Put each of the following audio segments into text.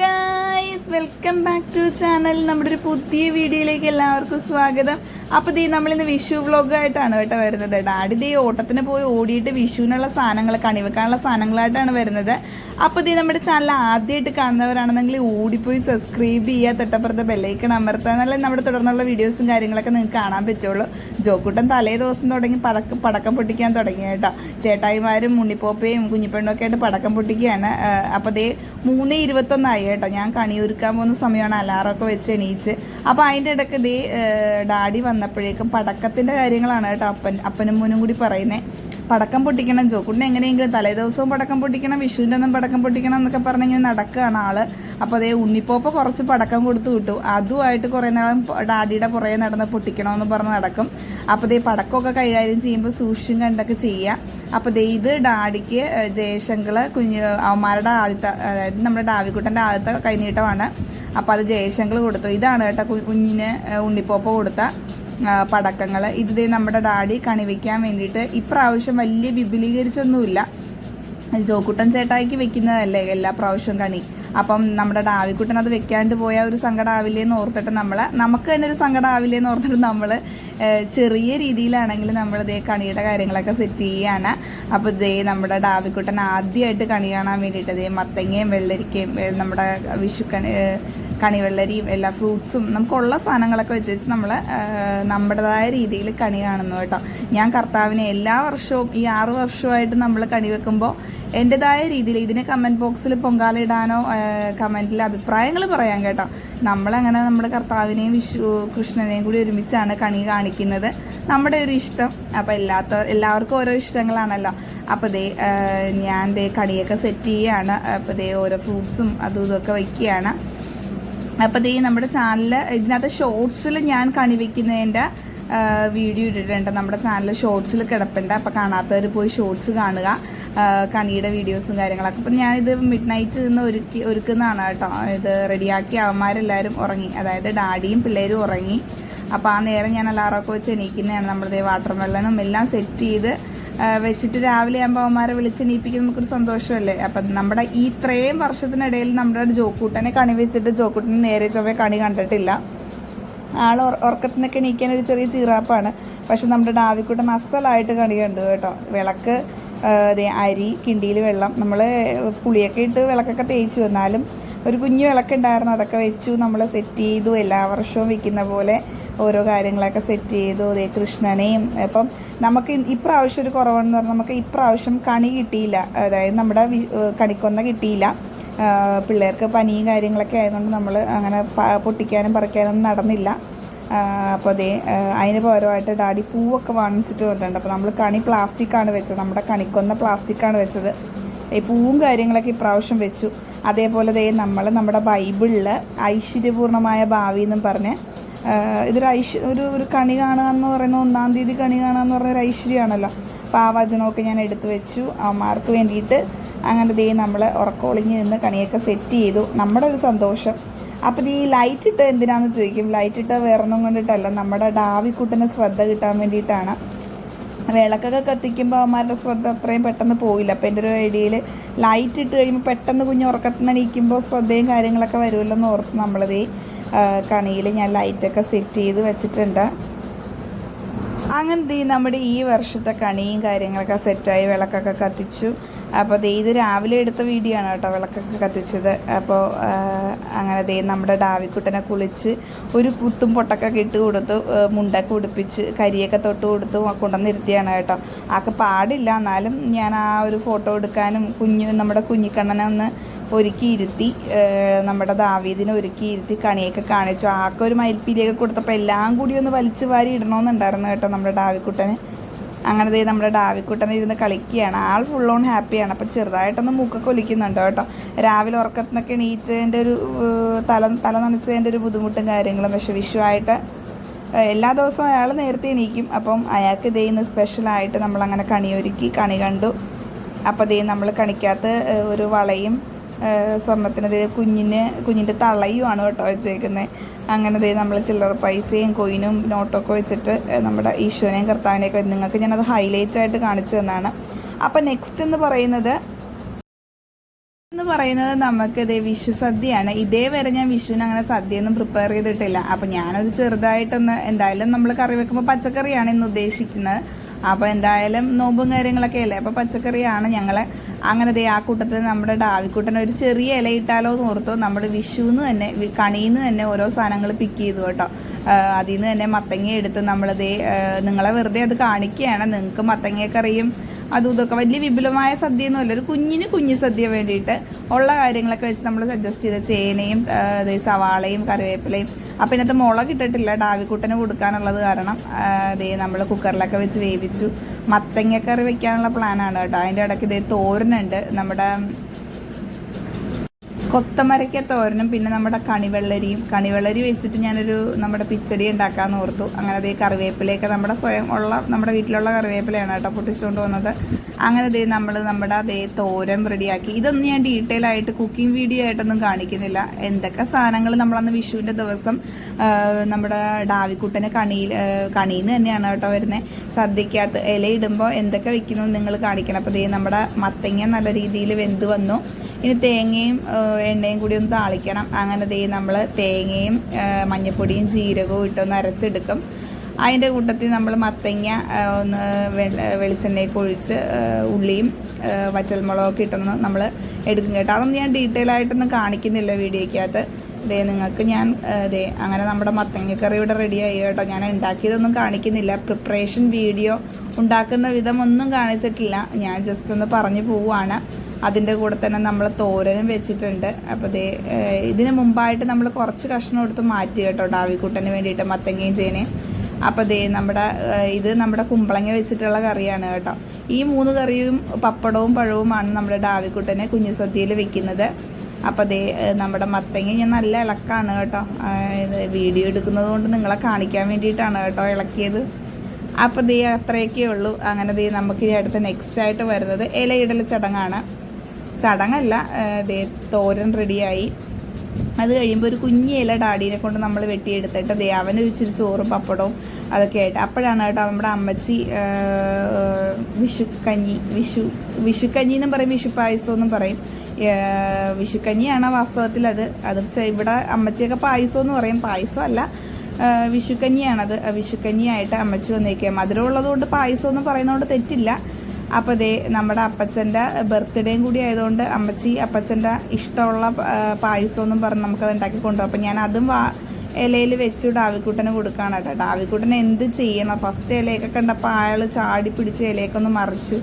Guys welcome back to channel നമ്മുടെ ഒരു പുതിയ വീഡിയോയിലേക്ക് എല്ലാവർക്കും സ്വാഗതം. അപ്പോൾ ദേ നമ്മളിന്ന് വിഷു വ്ളോഗായിട്ടാണ് കേട്ടോ വരുന്നത്. ഡാഡി ദീ ഓട്ടത്തിന് പോയി ഓടിയിട്ട് വിഷുവിനുള്ള സാധനങ്ങൾ കണിവെക്കാനുള്ള സാധനങ്ങളായിട്ടാണ് വരുന്നത്. അപ്പോൾ ദീ നമ്മുടെ ചാനൽ ആദ്യമായിട്ട് കാണുന്നവരാണെന്നെങ്കിൽ ഓടിപ്പോയി സബ്സ്ക്രൈബ് ചെയ്യുക തൊട്ടപ്പുറത്തെ ബെല്ലൈക്കൺ അമർത്തുക എന്നാലേ നമ്മുടെ തുടർന്നുള്ള വീഡിയോസും കാര്യങ്ങളൊക്കെ നിങ്ങൾക്ക് കാണാൻ പറ്റുള്ളൂ. ജോക്കുട്ടൻ തലേ ദിവസം തുടങ്ങി പടക്കം പടക്കം പൊട്ടിക്കാൻ തുടങ്ങി കേട്ടോ. ചേട്ടായിമാരും ഉണ്ണിപ്പോപ്പയും കുഞ്ഞിപ്പെണ്ണും ഒക്കെ ആയിട്ട് പടക്കം പൊട്ടിക്കുകയാണ്. അപ്പോൾ ദേ മൂന്ന് ഇരുപത്തൊന്നായി കേട്ടോ. ഞാൻ കണിയൊരുക്കാൻ പോകുന്ന സമയമാണ് അലാറമൊക്കെ വെച്ച് എണീച്ച്. അപ്പോൾ അതിന്റെ ഇടയ്ക്ക് ദേ ഡാഡി ഡാഡി വന്നപ്പോഴേക്കും പടക്കത്തിന്റെ കാര്യങ്ങളാണ് കേട്ടോ അപ്പൻ അപ്പനും മോനും കൂടി പറയുന്നത് പടക്കം പൊട്ടിക്കണം ജോക്കുട്ടിനെ എങ്ങനെയെങ്കിലും തലേ ദിവസവും പടക്കം പൊട്ടിക്കണം വിഷുവിന്റെ ഒന്നും പടക്കം പൊട്ടിക്കണം എന്നൊക്കെ പറഞ്ഞിങ്ങനെ നടക്കുകയാണ് ആൾ. അപ്പോൾ അതേ ഉണ്ണിപ്പോപ്പ കുറച്ച് പടക്കം കൊടുത്തു വിട്ടു. അതുമായിട്ട് കുറേ പ- ഡാഡിയുടെ പുറകെ നടന്ന് പൊട്ടിക്കണമെന്ന് പറഞ്ഞ് നടക്കും. അപ്പോൾ ദേ പടക്കമൊക്കെ കൈകാര്യം ചെയ്യുമ്പോൾ സൂക്ഷിച്ചും കണ്ടൊക്കെ ചെയ്യുക അപ്പോൾ ദേ ഇത് ഡാഡിക്ക് ജയശങ്കർ കുഞ്ഞ് അവന്മാരുടെ ആദ്യത്തെ അതായത് നമ്മുടെ ഡാവിക്കുട്ടന്റെ ആദ്യത്തെ കൈനീട്ടമാണ്. അപ്പോൾ അത് ജയശങ്കൾ കൊടുത്തു. ഇതാണ് കേട്ടോ കുഞ്ഞിന് ഉണ്ണിപ്പോപ്പ കൊടുത്ത പടക്കങ്ങൾ ഇത് നമ്മുടെ ഡാഡി കണി വയ്ക്കാൻ വേണ്ടിയിട്ട് ഇപ്രാവശ്യം വലിയ വിപുലീകരിച്ചൊന്നുമില്ല. ജോക്കുട്ടൻ ചേട്ടായിക്ക് വെക്കുന്നതല്ലേ എല്ലാ പ്രാവശ്യവും കണി. അപ്പം നമ്മുടെ ഡാവിക്കുട്ടൻ അത് വെക്കാണ്ട് പോയ ഒരു സങ്കടം ആവില്ലേന്ന് ഓർത്തിട്ട് നമ്മൾ നമുക്ക് തന്നെ ഒരു സങ്കടം ആവില്ലേന്ന് ഓർത്തിട്ട് നമ്മൾ ചെറിയ രീതിയിലാണെങ്കിൽ നമ്മൾ ഇതേ കണിയുടെ കാര്യങ്ങളൊക്കെ സെറ്റ് ചെയ്യുകയാണ് അപ്പോൾ ഇതേ നമ്മുടെ ഡാവിക്കുട്ടൻ ആദ്യമായിട്ട് കണി കാണാൻ വേണ്ടിയിട്ട് ഇതേ മത്തങ്ങയും വെള്ളരിക്കയും നമ്മുടെ വിഷുക്കണി കണിവെള്ളരിയും എല്ലാ ഫ്രൂട്ട്സും നമുക്കുള്ള സാധനങ്ങളൊക്കെ വെച്ച് വെച്ച് നമ്മൾ നമ്മുടേതായ രീതിയിൽ കണി കാണുന്നു കേട്ടോ. ഞാൻ കർത്താവിനെ എല്ലാ വർഷവും ഈ ആറ് വർഷമായിട്ട് നമ്മൾ കണി വെക്കുമ്പോൾ എന്റെതായ രീതിയിൽ ഇതിന് കമന്റ് ബോക്സിൽ പൊങ്കാലിടാനോ കമന്റിൽ അഭിപ്രായങ്ങൾ പറയാൻ കേട്ടോ. നമ്മളങ്ങനെ നമ്മുടെ കർത്താവിനെയും വിഷു കൃഷ്ണനെയും കൂടി ഒരുമിച്ചാണ് കണി കാണിക്കുന്നത്. നമ്മുടെ ഒരു ഇഷ്ടം. അപ്പോൾ എല്ലാത്ത എല്ലാവർക്കും ഓരോ ഇഷ്ടങ്ങളാണല്ലോ. അപ്പോൾ ദേ ഞാൻ ദേ കണിയൊക്കെ സെറ്റ് ചെയ്യുകയാണ് അപ്പോൾ ദേ ഓരോ ഫ്രൂട്ട്സും അതും ഇതൊക്കെ വയ്ക്കുകയാണ് അപ്പോൾ ദേ നമ്മുടെ ചാനലിൽ ഇതിനകത്ത് ഷോർട്സിൽ ഞാൻ കണിവെക്കുന്നതിന്റെ വീഡിയോ ഇട്ടിട്ടുണ്ട്. നമ്മുടെ ചാനൽ ഷോർട്സിൽ കിടപ്പുണ്ട്. അപ്പോൾ കാണാത്തവർ പോയി ഷോർട്സ് കാണുക. കണിയുടെ വീഡിയോസും കാര്യങ്ങളൊക്കെ. അപ്പം ഞാനിത് മിഡ് നൈറ്റ് നിന്ന് ഒരുക്കി ഒരുക്കുന്നതാണ് കേട്ടോ. ഇത് റെഡിയാക്കി അവന്മാരെല്ലാവരും ഉറങ്ങി. അതായത് ഡാഡിയും പിള്ളേരും ഉറങ്ങി. അപ്പോൾ ആ നേരം ഞാൻ അലാറമൊക്കെ വെച്ച് എണീക്കുന്നതാണ്. നമ്മുടെ വാട്ടർ മെല്ലനും എല്ലാം സെറ്റ് ചെയ്ത് വെച്ചിട്ട് രാവിലെ ആകുമ്പോൾ അവന്മാരെ വിളിച്ചെണീപ്പിക്കുന്ന നമുക്കൊരു സന്തോഷമല്ലേ? അപ്പം നമ്മുടെ ഈ ഇത്രയും വർഷത്തിനിടയിൽ നമ്മുടെ ജോക്കൂട്ടനെ കണി വെച്ചിട്ട് ജോക്കൂട്ടനെ നേരെ ചൊവ്വേ കണി കണ്ടിട്ടില്ല. ആൾ ഉറക്കത്തിനൊക്കെ എണീക്കാൻ ഒരു ചെറിയ ചീറാപ്പാണ്. പക്ഷെ നമ്മുടെ ഡാവിക്കുട്ടൻ അസലായിട്ട് കണി കണ്ടു കേട്ടോ. വിളക്ക് അരി കിണ്ടിയിൽ വെള്ളം നമ്മൾ പുളിയൊക്കെ ഇട്ട് വിളക്കൊക്കെ തേച്ചു. എന്നാലും ഒരു കുഞ്ഞു വിളക്കുണ്ടായിരുന്നു. അതൊക്കെ വെച്ചു നമ്മൾ സെറ്റ് ചെയ്തു. എല്ലാ വർഷവും വിൽക്കുന്ന പോലെ ഓരോ കാര്യങ്ങളൊക്കെ സെറ്റ് ചെയ്തു. അതേ കൃഷ്ണനെയും അപ്പം നമുക്ക് ഇപ്രാവശ്യം ഒരു കുറവെന്ന് പറഞ്ഞാൽ നമുക്ക് ഇപ്രാവശ്യം കണി കിട്ടിയില്ല. അതായത് നമ്മുടെ കണിക്കൊന്ന കിട്ടിയില്ല. പിള്ളേർക്ക് പനിയും കാര്യങ്ങളൊക്കെ ആയതുകൊണ്ട് നമ്മൾ അങ്ങനെ പൊട്ടിക്കാനും പറിക്കാനൊന്നും നടന്നില്ല. അപ്പോൾ അതേ അതിന് പകരമായിട്ട് ഡാഡി പൂവൊക്കെ വാങ്ങിച്ചിട്ട് വന്നിട്ടുണ്ട്. അപ്പോൾ നമ്മൾ കണി പ്ലാസ്റ്റിക്കാണ് വെച്ചത്. നമ്മുടെ കണിക്കൊന്ന പ്ലാസ്റ്റിക്കാണ് വെച്ചത്. ഈ പൂവും കാര്യങ്ങളൊക്കെ ഇപ്രാവശ്യം വെച്ചു. അതേപോലെ ദേ നമ്മൾ നമ്മുടെ ബൈബിളിൽ ഐശ്വര്യപൂർണമായ ഭാവി എന്നും പറഞ്ഞ് ഇതൊരു ഐശ്വ ഒരു ഒരു കണി കാണുക എന്ന് പറയുന്ന ഒന്നാം തീയതി കണി കാണുക എന്ന് പറയുന്ന ഒരു ഐശ്വര്യമാണല്ലോ. അപ്പോൾ ആ വചനമൊക്കെ ഞാൻ എടുത്തു വെച്ചു. അമ്മമാർക്ക് വേണ്ടിയിട്ട് അങ്ങനെ ദേ നമ്മൾ ഉറക്കമൊളിഞ്ഞ് നിന്ന് കണിയൊക്കെ സെറ്റ് ചെയ്തു. നമ്മുടെ ഒരു സന്തോഷം. അപ്പോൾ ഈ ലൈറ്റ് ഇട്ട് എന്തിനാന്ന് ചോദിക്കും? ലൈറ്റ് ഇട്ട് വേറെ ഒന്നും കൊണ്ടിട്ടല്ല. നമ്മുടെ ഡാവിക്കുട്ടിന് ശ്രദ്ധ കിട്ടാൻ വേണ്ടിയിട്ടാണ്. വിളക്കൊക്കെ കത്തിക്കുമ്പോൾ അവന്മാരുടെ ശ്രദ്ധ അത്രയും പെട്ടെന്ന് പോയില്ല അപ്പോൾ എന്റെ ഒരു ഐഡിയയിൽ ലൈറ്റ് ഇട്ട് കഴിയുമ്പോൾ പെട്ടെന്ന് കുഞ്ഞ് ഉറക്കത്തിന് നീക്കുമ്പോൾ ശ്രദ്ധയും കാര്യങ്ങളൊക്കെ വരുമല്ലോ എന്ന് ഓർത്ത് നമ്മളത് കണിയിൽ ഞാൻ ലൈറ്റൊക്കെ സെറ്റ് ചെയ്ത് വെച്ചിട്ടുണ്ട്. അങ്ങനെ നമ്മുടെ ഈ വർഷത്തെ കണിയും കാര്യങ്ങളൊക്കെ സെറ്റായി വിളക്കൊക്കെ കത്തിച്ചു. അപ്പോൾ ദേ ഇത് രാവിലെ എടുത്ത വീഡിയോ ആണ് കേട്ടോ വിളക്കൊക്കെ കത്തിച്ചത്. അപ്പോൾ അങ്ങനെ ദേ നമ്മുടെ ഡാവിക്കുട്ടനെ കുളിച്ച് ഒരു കുത്തും പൊട്ടൊക്കെ ഇട്ട് കൊടുത്തു മുണ്ടൊക്കെ ഉടുപ്പിച്ച് കരിയൊക്കെ തൊട്ട് കൊടുത്തു കൊണ്ടുവന്നിരുത്തിയാണ് കേട്ടോ. ആൾക്ക് പാടില്ല എന്നാലും ഞാൻ ആ ഒരു ഫോട്ടോ എടുക്കാനും കുഞ്ഞു നമ്മുടെ കുഞ്ഞിക്കണ്ണനെ ഒന്ന് ഒരുക്കിയിരുത്തി നമ്മുടെ ദാവീദിനെ ഒരുക്കിയിരുത്തി കണിയൊക്കെ കാണിച്ചു. ആൾക്ക് ഒരു മയിൽപ്പീലിയൊക്കെ കൊടുത്തപ്പോൾ എല്ലാം കൂടി ഒന്ന് വലിച്ചു വാരി ഇടണമെന്നുണ്ടായിരുന്നു കേട്ടോ നമ്മുടെ ഡാവിക്കുട്ടന്. അങ്ങനെ ദേ നമ്മുടെ ഡാവിക്കുട്ടൻ ഇരുന്ന് കളിക്കുകയാണ്. ആൾ ഫുൾ ഓൺ ഹാപ്പിയാണ് അപ്പം ചെറുതായിട്ടൊന്ന് മൂക്കൊക്കെ ഒലിക്കുന്നുണ്ട് കേട്ടോ. രാവിലെ ഉറക്കത്തിനൊക്കെ എണീച്ചതിന്റെ ഒരു തല തല നനച്ചതിന്റെ ഒരു ബുദ്ധിമുട്ടും കാര്യങ്ങളും പക്ഷെ വിഷുവായിട്ട് എല്ലാ ദിവസവും അയാൾ നേരത്തെ എണീക്കും. അപ്പം അയാൾക്ക് ഇതേ ഇന്ന് സ്പെഷ്യലായിട്ട് നമ്മളങ്ങനെ കണിയൊരുക്കി കണി കണ്ടു. അപ്പോൾ ദേ നമ്മൾ കണിക്കകത്ത് ഒരു വളയും ഏഹ് സ്വർണത്തിന് ദേ കുഞ്ഞിന് കുഞ്ഞിന്റെ തളയുമാണ് കേട്ടോ വെച്ചേക്കുന്നത് അങ്ങനെ ദേ നമ്മൾ ചില്ലറ പൈസയും കൊയിനും നോട്ടൊക്കെ വെച്ചിട്ട് നമ്മുടെ ഈശോനെയും കർത്താവിനെയൊക്കെ നിങ്ങൾക്ക് ഞാനത് ഹൈലൈറ്റ് ആയിട്ട് കാണിച്ചു തന്നാണ്. അപ്പം നെക്സ്റ്റ് എന്ന് പറയുന്നത് എന്ന് പറയുന്നത് നമുക്ക് ഇതേ വിഷു സദ്യയാണ്. ഇതേ വരെ ഞാൻ വിഷുവിന് അങ്ങനെ സദ്യയൊന്നും പ്രിപ്പയർ ചെയ്തിട്ടില്ല. അപ്പം ഞാനൊരു ചെറുതായിട്ടൊന്ന് എന്തായാലും നമ്മൾ കറി വെക്കുമ്പോൾ പച്ചക്കറിയാണ് ഇന്ന് ഉദ്ദേശിക്കുന്നത്. അപ്പോൾ എന്തായാലും നോമ്പും കാര്യങ്ങളൊക്കെ അല്ലേ? അപ്പോൾ പച്ചക്കറിയാണ് ഞങ്ങൾ അങ്ങനെ ആ കൂട്ടത്തിൽ നമ്മുടെ ഡാവിക്കൂട്ടൻ ഒരു ചെറിയ ഇല ഇട്ടാലോ എന്ന് ഓർത്തോ നമ്മൾ വിഷുന്ന് തന്നെ കണിയിൽ തന്നെ ഓരോ സാധനങ്ങൾ പിക്ക് ചെയ്തു കേട്ടോ. അതിൽ നിന്ന് തന്നെ മത്തങ്ങ എടുത്ത് നമ്മളിതേ നിങ്ങളെ വെറുതെ അത് കാണിക്കുകയാണ്. നിങ്ങൾക്ക് മത്തങ്ങക്കറിയും അതും ഇതൊക്കെ വലിയ വിപുലമായ സദ്യയൊന്നുമല്ല ഒരു കുഞ്ഞിന് കുഞ്ഞു സദ്യ വേണ്ടിയിട്ട് ഉള്ള കാര്യങ്ങളൊക്കെ വെച്ച് നമ്മൾ സജസ്റ്റ് ചെയ്ത ചേനയും സവാളയും കറിവേപ്പിലയും. അപ്പം ഇതിനകത്ത് മുളക് ഇട്ടിട്ടില്ല ഡാവിക്കുട്ടന് കൊടുക്കാനുള്ളത് കാരണം അതേ നമ്മൾ കുക്കറിലൊക്കെ വെച്ച് വേവിച്ചു. മത്തങ്ങക്കറി വെക്കാനുള്ള പ്ലാനാണ് കേട്ടോ. അതിന്റെ ഇടയ്ക്ക് ഇതേ തോരനുണ്ട്. നമ്മുടെ കൊത്തമരക്ക തോരനും പിന്നെ നമ്മുടെ കണിവെള്ളരിയും. കണിവെള്ളരി വെച്ചിട്ട് ഞാനൊരു നമ്മുടെ പിച്ചടി ഉണ്ടാക്കാമെന്ന് ഓർത്തു. അങ്ങനെ അതേ കറിവേപ്പിലയൊക്കെ നമ്മുടെ സ്വയം ഉള്ള നമ്മുടെ വീട്ടിലുള്ള കറിവേപ്പിലയാണ് കേട്ടോ പൊട്ടിച്ചുകൊണ്ട് വന്നത്. അങ്ങനെ അതേ നമ്മൾ നമ്മുടെ അതേ തോരൻ റെഡിയാക്കി. ഇതൊന്നും ഞാൻ ഡീറ്റെയിൽ ആയിട്ട് കുക്കിംഗ് വീഡിയോ ആയിട്ടൊന്നും കാണിക്കുന്നില്ല. എന്തൊക്കെ സാധനങ്ങൾ നമ്മളന്ന് വിഷുവിന്റെ ദിവസം നമ്മുടെ ഡാവിക്കുട്ടനെ കണിയിൽ കണിയിൽ നിന്ന് തന്നെയാണ് കേട്ടോ വരുന്നത് സദ്യക്കകത്ത് ഇലയിടുമ്പോൾ എന്തൊക്കെ വെക്കുന്നു നിങ്ങൾ കാണിക്കണം. അപ്പോൾ ദേ നമ്മുടെ മത്തങ്ങ നല്ല രീതിയിൽ വെന്ത് വന്നു. ഇനി തേങ്ങയും എണ്ണയും കൂടി ഒന്ന് താളിക്കണം. അങ്ങനെ ദേ നമ്മൾ തേങ്ങയും മഞ്ഞൾപ്പൊടിയും ജീരകവും ഇട്ടൊന്ന് അരച്ചെടുക്കും. അതിന്റെ കൂട്ടത്തിൽ നമ്മൾ മത്തങ്ങ ഒന്ന് വെളിച്ചെണ്ണയൊക്കെ ഒഴിച്ച് ഉള്ളിയും വറ്റൽമുളകൊക്കെ ഇട്ടൊന്ന് നമ്മൾ എടുക്കും കേട്ടോ. അതൊന്നും ഞാൻ ഡീറ്റെയിൽ ആയിട്ടൊന്നും കാണിക്കുന്നില്ല വീഡിയോയ്ക്കകത്ത്. ദേ നിങ്ങൾക്ക് ഞാൻ ദേ അങ്ങനെ നമ്മുടെ മത്തങ്ങക്കറി ഇവിടെ റെഡി ആയി കേട്ടോ. ഞാൻ ഉണ്ടാക്കിയതൊന്നും കാണിക്കുന്നില്ല. പ്രിപ്പറേഷൻ വീഡിയോ ഉണ്ടാക്കുന്ന വിധം ഒന്നും കാണിച്ചിട്ടില്ല. ഞാൻ ജസ്റ്റ് ഒന്ന് പറഞ്ഞു പോവുകയാണ് അതിന്റെ കൂടെ തന്നെ നമ്മൾ തോരനും വെച്ചിട്ടുണ്ട്. അപ്പോൾ ദേ ഇതിന് മുമ്പായിട്ട് നമ്മൾ കുറച്ച് കഷ്ണം എടുത്ത് മാറ്റി കേട്ടോ ഡാവിക്കുട്ടന് വേണ്ടിയിട്ട് മത്തങ്ങയും ചേനയും. അപ്പോൾ ദേ നമ്മുടെ ഇത് നമ്മുടെ കുമ്പളങ്ങ വെച്ചിട്ടുള്ള കറിയാണ് കേട്ടോ. ഈ മൂന്ന് കറിയും പപ്പടവും പഴവുമാണ് നമ്മുടെ ഡാവിക്കുട്ടനെ കുഞ്ഞു സദ്യയിൽ വെക്കുന്നത്. അപ്പോൾ ദേ നമ്മുടെ മത്തങ്ങ ഞാൻ നല്ല ഇളക്കാണ് കേട്ടോ. വീഡിയോ എടുക്കുന്നത് കൊണ്ട് നിങ്ങളെ കാണിക്കാൻ വേണ്ടിയിട്ടാണ് കേട്ടോ ഇളക്കിയത്. അപ്പോൾ ദേ അത്രയൊക്കെ ഉള്ളൂ. അങ്ങനെ ദേ ഈ അടുത്ത നെക്സ്റ്റ് ആയിട്ട് വരുന്നത് ഇലയിടൽ ചടങ്ങാണ്. ചടങ്ങല്ല. തോരൻ റെഡിയായി. അത് കഴിയുമ്പോൾ ഒരു കുഞ്ഞി ഇല ഡാഡീനെ കൊണ്ട് നമ്മൾ വെട്ടിയെടുത്തിട്ട് ദേ അവനൊരു ഇച്ചിരി ചോറും പപ്പടവും അതൊക്കെ ആയിട്ട്. അപ്പോഴാണ് കേട്ടോ നമ്മുടെ അമ്മച്ചി വിഷുക്കഞ്ഞി വിഷു വിഷുക്കഞ്ഞി എന്നും പറയും വിഷു പായസം എന്നും പറയും. വിഷുക്കഞ്ഞിയാണ് വാസ്തവത്തിൽ അത് അത് ഇവിടെ അമ്മച്ചിയൊക്കെ പായസം എന്ന് പറയും. പായസം അല്ല വിഷുക്കഞ്ഞിയാണത്. വിഷുക്കഞ്ഞിയായിട്ട് അമ്മച്ചി വന്നേക്കുക മധുരമുള്ളതുകൊണ്ട് പായസം എന്ന് പറയുന്നതുകൊണ്ട് തെറ്റില്ല. അപ്പോൾ ദേ നമ്മുടെ അപ്പച്ചന്റെ ബർത്ത്ഡേയും കൂടി ആയതുകൊണ്ട് അമ്മച്ചി അപ്പച്ചന്റെ ഇഷ്ടമുള്ള പായസമൊന്നും പറഞ്ഞ് നമുക്കത് ഉണ്ടാക്കി കൊണ്ടുപോകും. അപ്പോൾ ഞാൻ അതും വാ ഇലയിൽ വെച്ചു ഡാവിക്കുട്ടന് കൊടുക്കുകയാണ് കേട്ടോ. ഡാവിക്കുട്ടൻ എന്ത് ചെയ്യണം? ഫസ്റ്റ് ഇലയൊക്കെ കണ്ടപ്പോൾ അയാൾ ചാടി പിടിച്ച് ഇലയൊക്കെ മറിച്ചു.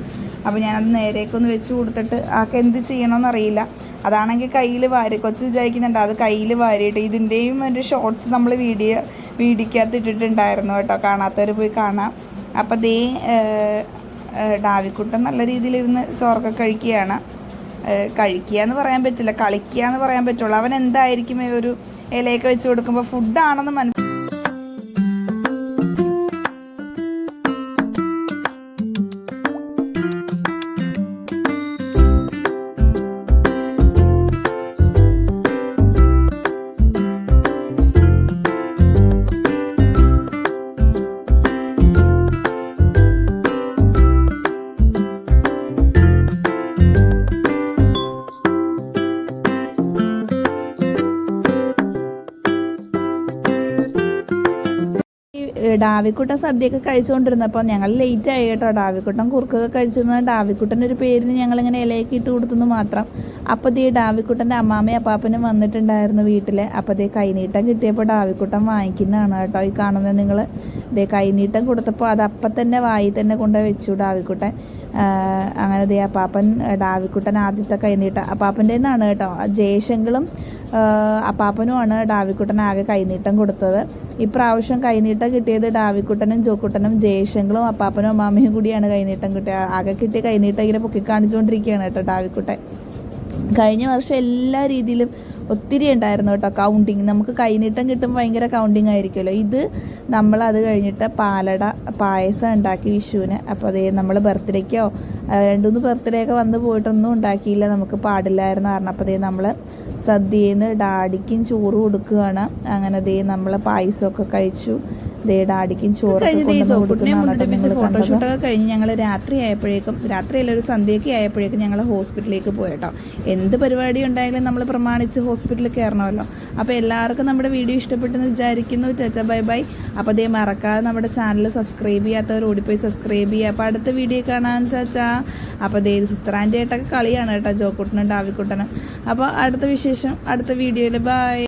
അപ്പോൾ ഞാനത് നേരേക്കൊന്ന് വെച്ച് കൊടുത്തിട്ട് ആൾക്ക് എന്ത് ചെയ്യണമെന്നറിയില്ല അതാണെങ്കിൽ കയ്യിൽ വാരി കൊച്ചു വിചാരിക്കുന്നുണ്ട് അത് കയ്യിൽ വാരിയിട്ട് ഇതിന്റെയും ഒരു ഷോർട്സ് നമ്മൾ വീഡിയോ വീഡിക്കകത്ത് ഇട്ടിട്ടുണ്ടായിരുന്നു കേട്ടോ. കാണാത്തവർ പോയി കാണാം. അപ്പോൾ ദേ ഡാവിക്കുട്ടൻ നല്ല രീതിയിലിരുന്ന് ചോറൊക്കെ കഴിക്കുകയാണ്. കഴിക്കുക എന്ന് പറയാൻ പറ്റില്ല കളിക്കുക എന്ന് പറയാൻ പറ്റുള്ളൂ. അവൻ എന്തായിരിക്കും ഒരു ഇലയൊക്കെ വെച്ച് കൊടുക്കുമ്പോൾ ഫുഡാണെന്ന് മനസ്സിലാക്കി ഡാവിക്കുട്ടൻ സദ്യയൊക്കെ കഴിച്ചുകൊണ്ടിരുന്നപ്പോൾ ഞങ്ങൾ ലേറ്റ് ആയി കേട്ടോ. ഡാവിക്കുട്ടൻ കുറുക്കൊക്കെ കഴിച്ചിരുന്നത് ഡാവിക്കുട്ടന്റെ ഒരു പേരിന് ഞങ്ങളിങ്ങനെ ഇലയൊക്കെ ഇട്ട് കൊടുത്തെന്ന് മാത്രം. അപ്പോൾ ദേ ഡാവിക്കുട്ടന്റെ അമ്മാമയും അപ്പാപ്പനും വന്നിട്ടുണ്ടായിരുന്നു വീട്ടിൽ അപ്പോൾ ദേ കൈനീട്ടം കിട്ടിയപ്പോൾ ഡാവിക്കുട്ടൻ വാങ്ങിക്കുന്നതാണ് കേട്ടോ. ഈ കാണുന്നത് നിങ്ങൾ ദേ കൈനീട്ടം കൊടുത്തപ്പോൾ അത് അപ്പം തന്നെ വായി തന്നെ കൊണ്ട് വെച്ചു ഡാവിക്കുട്ടൻ. അങ്ങനെ ദേ അപ്പാപ്പൻ ഡാവിക്കുട്ടൻ ആദ്യത്തെ കൈനീട്ടം. അപ്പാപ്പന്റെ നിന്നാണ് കേട്ടോ. ജയശങ്കളും അപ്പാപ്പനുമാണ് ഡാവിക്കുട്ടൻ ആകെ കൈനീട്ടം കൊടുത്തത്. ഇപ്രാവശ്യം കൈനീട്ടം കിട്ടിയത് ഡാവിക്കുട്ടനും ജോക്കുട്ടനും ജയശങ്കളും അപ്പാപ്പനും അമ്മാമയും കൂടിയാണ് കൈനീട്ടം കിട്ടിയത് ആകെ കിട്ടിയ കൈനീട്ടം ഇങ്ങനെ പൊക്കി കാണിച്ചുകൊണ്ടിരിക്കുകയാണ് കേട്ടോ ഡാവിക്കുട്ടൻ. കഴിഞ്ഞ വർഷം എല്ലാ രീതിയിലും ഒത്തിരി ഉണ്ടായിരുന്നു കേട്ടോ കൗണ്ടിങ് നമുക്ക് കൈനീട്ടം കിട്ടുമ്പോൾ ഭയങ്കര കൗണ്ടിങ് ആയിരിക്കുമല്ലോ. ഇത് നമ്മൾ അത് കഴിഞ്ഞിട്ട് പാലട പായസം ഉണ്ടാക്കി വിഷുവിന്. അപ്പോൾ അതേ നമ്മൾ ബർത്ത്ഡേക്കോ രണ്ട് മൂന്ന് ബർത്ത്ഡേ ഒക്കെ വന്ന് പോയിട്ടൊന്നും ഉണ്ടാക്കിയില്ല. നമുക്ക് പാടില്ലായിരുന്നു കാരണം അപ്പോൾ അതേ നമ്മൾ സദ്യയിൽ നിന്ന് ഡാഡിക്കും ചോറ് കൊടുക്കുകയാണ്. അങ്ങനെ അതേ നമ്മൾ പായസമൊക്കെ കഴിച്ചു. ദേ ഡാഡിക്കും ചോറ് ഫോട്ടോഷൂട്ടൊക്കെ കഴിഞ്ഞ് ഞങ്ങൾ രാത്രി ആയപ്പോഴേക്കും രാത്രിയല്ല ഒരു സന്ധ്യയൊക്കെ ആയപ്പോഴേക്കും ഞങ്ങൾ ഹോസ്പിറ്റലിലേക്ക് പോയട്ടോ. എന്ത് പരിപാടി ഉണ്ടായാലും നമ്മൾ പ്രമാണിച്ച് ഹോസ്പിറ്റലിൽ കയറണമല്ലോ. അപ്പോൾ എല്ലാവർക്കും നമ്മുടെ വീഡിയോ ഇഷ്ടപ്പെട്ടെന്ന് വിചാരിക്കുന്നു. ചേച്ചാ ബൈ ബൈ. അപ്പോൾ അതേ മറക്കാതെ നമ്മുടെ ചാനൽ സബ്സ്ക്രൈബ് ചെയ്യാത്തവർ ഓടിപ്പോയി സബ്സ്ക്രൈബ് ചെയ്യുക. അപ്പോൾ അടുത്ത വീഡിയോ കാണാൻ ചച്ചാ അപ്പോൾ അതേ സിസ്റ്റർ ആന്റി ആയിട്ടൊക്കെ കളിയാണ് കേട്ടോ ജോക്കുട്ടനും ഡാവിക്കുട്ടനും. അപ്പോൾ അടുത്ത വിശേഷം അടുത്ത വീഡിയോയിൽ. ബൈ.